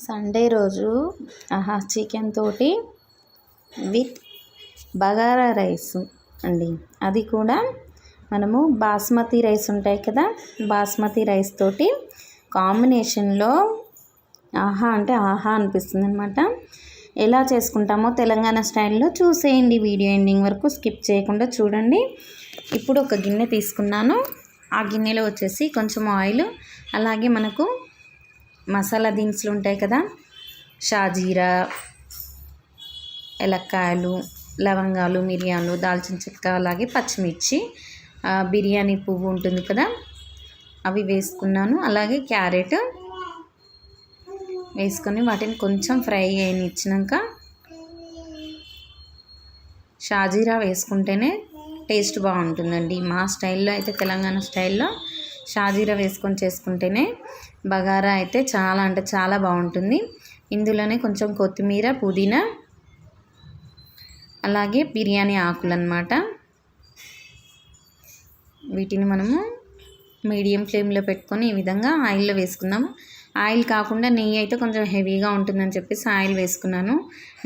Sunday రోజు ఆహా chicken తోటి విత్ బగారా రైస్ అండి. అది కూడా మనము బాస్మతి రైస్ ఉంటాయి కదా బాస్మతి రైస్ తోటి కాంబినేషన్లో ఆహా అంటే ఆహా అనిపిస్తుంది అనమాట ఎలా చేసుకుంటామో తెలంగాణ స్టైల్లో చూసేయండి వీడియో ఎండింగ్ వరకు స్కిప్ చేయకుండా చూడండి. ఇప్పుడు ఒక గిన్నె తీసుకున్నాను. ఆ గిన్నెలో వచ్చేసి కొంచెం ఆయిల్ అలాగే మనకు మసాలా దినుసులు ఉంటాయి కదా? షాజీరా ఎలక్కాయలు లవంగాలు మిరియాలు దాల్చిన చెక్క అలాగే పచ్చిమిర్చి బిర్యానీ పువ్వు ఉంటుంది కదా? అవి వేసుకున్నాను. అలాగే క్యారెట్ వేసుకొని వాటిని కొంచెం ఫ్రై అయినిచ్చినాక షాజీరా వేసుకుంటేనే టేస్ట్ బాగుంటుందండి. మా స్టైల్లో అయితే తెలంగాణ స్టైల్లో షాజీరా వేసుకొని చేసుకుంటేనే బగారా అయితే చాలా అంటే చాలా బాగుంటుంది. ఇందులోనే కొంచెం కొత్తిమీర పుదీనా అలాగే బిర్యానీ ఆకులు అనమాట వీటిని మనము మీడియం ఫ్లేమ్లో పెట్టుకొని ఈ విధంగా ఆయిల్లో వేసుకుందాము ఆయిల్ కాకుండా నెయ్యి అయితే కొంచెం హెవీగా ఉంటుందని చెప్పేసి ఆయిల్ వేసుకున్నాను.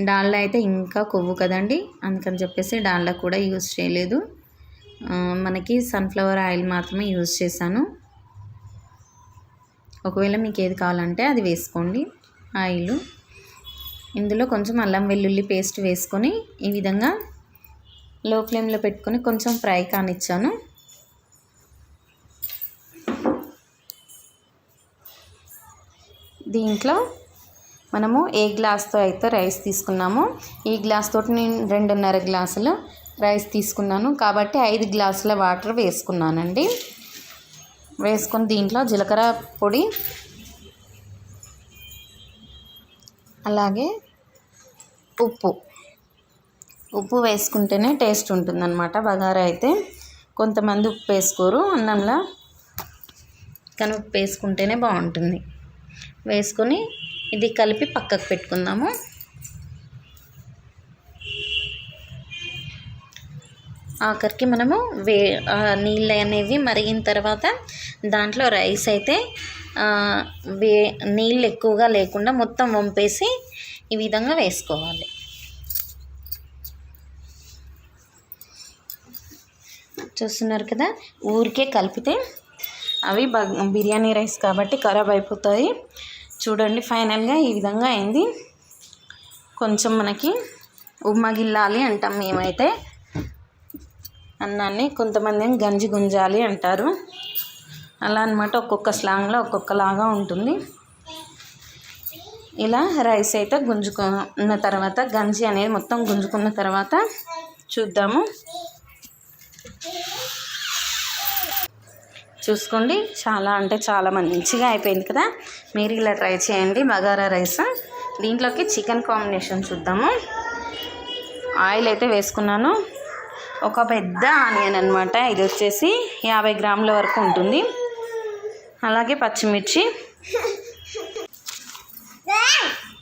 డాల్డా అయితే ఇంకా కొవ్వు కదండి అందుకని చెప్పేసి డాల్డా కూడా యూజ్ చేయలేదు. మనకి సన్ఫ్లవర్ ఆయిల్ మాత్రమే యూజ్ చేశాను. ఒకవేళ మీకు ఏది కావాలంటే అది వేసుకోండి ఆయిల్ ఇందులో కొంచెం అల్లం వెల్లుల్లి పేస్ట్ వేసుకొని ఈ విధంగా లో ఫ్లేమ్లో పెట్టుకొని కొంచెం ఫ్రై కానిచ్చాను. దీంట్లో మనము ఏ గ్లాస్తో అయితే రైస్ తీసుకున్నామో ఈ గ్లాస్ తోటి నేను రెండున్నర గ్లాసులు రైస్ తీసుకున్నాను. కాబట్టి ఐదు గ్లాసుల వాటర్ వేసుకున్నానండి. వేసుకొని దీంట్లో జీలకర్ర పొడి అలాగే ఉప్పు. ఉప్పు వేసుకుంటేనే టేస్ట్ ఉంటుందన్నమాట బగారా అయితే. కొంతమంది ఉప్పు వేసుకోరు అన్నంలో కానీ ఉప్పు వేసుకుంటేనే బాగుంటుంది. వేసుకొని ఇది కలిపి పక్కకు పెట్టుకుందాము. ఆఖరికి మనము వే నీళ్ళు అనేవి మరిగిన తర్వాత దాంట్లో రైస్ అయితే వే నీళ్ళు ఎక్కువగా లేకుండా మొత్తం వంపేసి ఈ విధంగా వేసుకోవాలి. చూస్తున్నారు కదా? ఊరికే కలిపితే అవి బ బిర్యానీ రైస్ కాబట్టి ఖరాబ్ అయిపోతాయి. చూడండి ఫైనల్గా ఈ విధంగా అయింది. కొంచెం మనకి ఉమ్మగిల్లాలి అంటాం మేమైతే. అన్నాన్ని కొంతమంది ఏమో గంజి గుంజాలి అంటారు. అలా అనమాట ఒక్కొక్క స్లాంగ్లో ఒక్కొక్కలాగా ఉంటుంది. ఇలా రైస్ అయితే గుంజుకున్న తర్వాత గంజి అనేది మొత్తం గుంజుకున్న తర్వాత చూద్దాము. చూసుకోండి చాలా అంటే చాలా మంచిగా అయిపోయింది కదా. మీరు ఇలా ట్రై చేయండి బగారా రైస్. దీంట్లోకి చికెన్ కాంబినేషన్ చూద్దాము. ఆయిల్ అయితే వేసుకున్నాను. ఒక పెద్ద ఆనియన్ అనమాట ఇది వచ్చేసి యాభై గ్రాముల వరకు ఉంటుంది. అలాగే పచ్చిమిర్చి.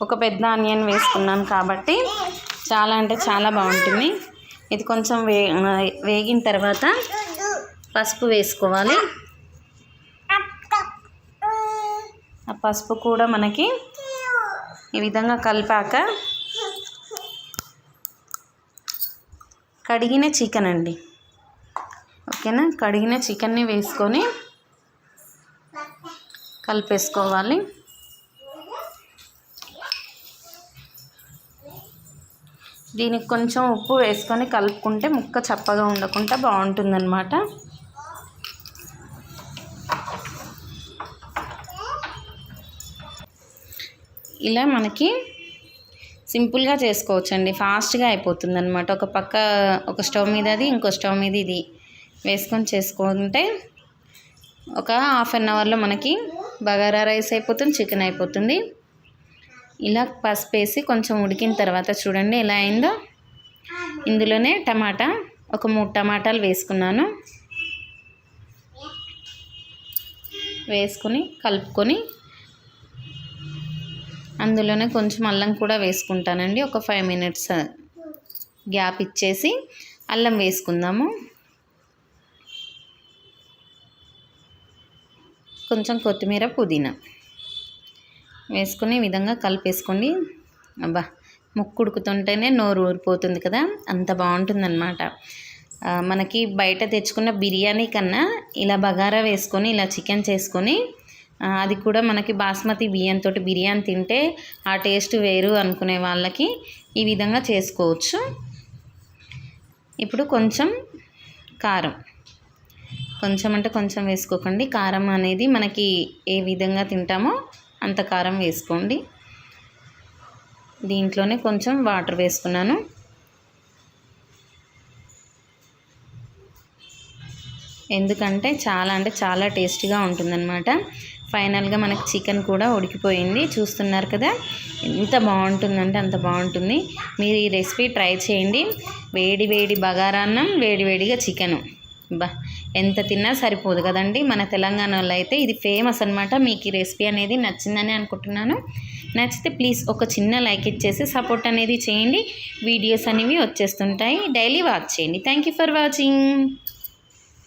ఒక పెద్ద ఆనియన్ వేసుకున్నాను కాబట్టి చాలా అంటే చాలా బాగుంటుంది. ఇది కొంచెం వే వేగిన తర్వాత పసుపు వేసుకోవాలి. ఆ పసుపు కూడా మనకి ఈ విధంగా కలిపాక కడిగిన చికెన్ అండి ఓకేనా? కడిగిన చికెన్ని వేసుకొని కలిపేసుకోవాలి. దీనికి కొంచెం ఉప్పు వేసుకొని కలుపుకుంటే ముక్క చప్పగా ఉండకుండా బాగుంటుందన్నమాట. ఇలా మనకి సింపుల్గా చేసుకోవచ్చండి. ఫాస్ట్గా అయిపోతుంది అనమాట ఒక పక్క ఒక స్టవ్ మీద అది ఇంకో స్టవ్ మీద ఇది వేసుకొని చేసుకుంటే ఒక హాఫ్ అన్ అవర్లో మనకి బగారా రైస్ అయిపోతుంది చికెన్ అయిపోతుంది. ఇలా పసుపు వేసి కొంచెం ఉడికిన తర్వాత చూడండి ఎలా అయిందో. ఇందులోనే టమాటా ఒక మూడు టమాటాలు వేసుకున్నాను. వేసుకొని కలుపుకొని అందులోనే కొంచెం అల్లం కూడా వేసుకుంటానండి. ఒక ఫైవ్ మినిట్స్ గ్యాప్ ఇచ్చేసి అల్లం వేసుకుందాము. కొంచెం కొత్తిమీర పుదీనా వేసుకుని ఈ విధంగా కలిపేసుకోండి. అబ్బా ముక్కు ఉడుకుతుంటేనే నోరు ఊరిపోతుంది కదా అంత బాగుంటుందన్నమాట. మనకి బయట తెచ్చుకున్న బిర్యానీ కన్నా ఇలా బగారా వేసుకొని ఇలా చికెన్ చేసుకొని అది కూడా మనకి బాస్మతి బియ్యంతో బిర్యానీ తింటే ఆ టేస్ట్ వేరు అనుకునే వాళ్ళకి ఈ విధంగా చేసుకోవచ్చు. ఇప్పుడు కొంచెం కారం. కొంచెం అంటే కొంచెం వేసుకోకండి. కారం అనేది మనకి ఏ విధంగా తింటామో అంత కారం వేసుకోండి. దీంట్లోనే కొంచెం వాటర్ వేసుకున్నాను. ఎందుకంటే చాలా అంటే చాలా టేస్టీగా ఉంటుందన్నమాట. ఫైనల్గా మనకి చికెన్ కూడా ఉడికిపోయింది. చూస్తున్నారు కదా ఎంత బాగుంటుందంటే అంత బాగుంటుంది. మీరు ఈ రెసిపీ ట్రై చేయండి. వేడి వేడి బగారాన్నం వేడివేడిగా చికెను. బా ఎంత తిన్నా సరిపోదు కదండి. మన తెలంగాణలో అయితే ఇది ఫేమస్ అనమాట మీకు ఈ రెసిపీ అనేది నచ్చిందని అనుకుంటున్నాను. నచ్చితే ప్లీజ్ ఒక చిన్న లైక్ ఇచ్చేసి సపోర్ట్ అనేది చేయండి. వీడియోస్ అనేవి వచ్చేస్తుంటాయి. డైలీ వాచ్ చేయండి. Thank you for watching.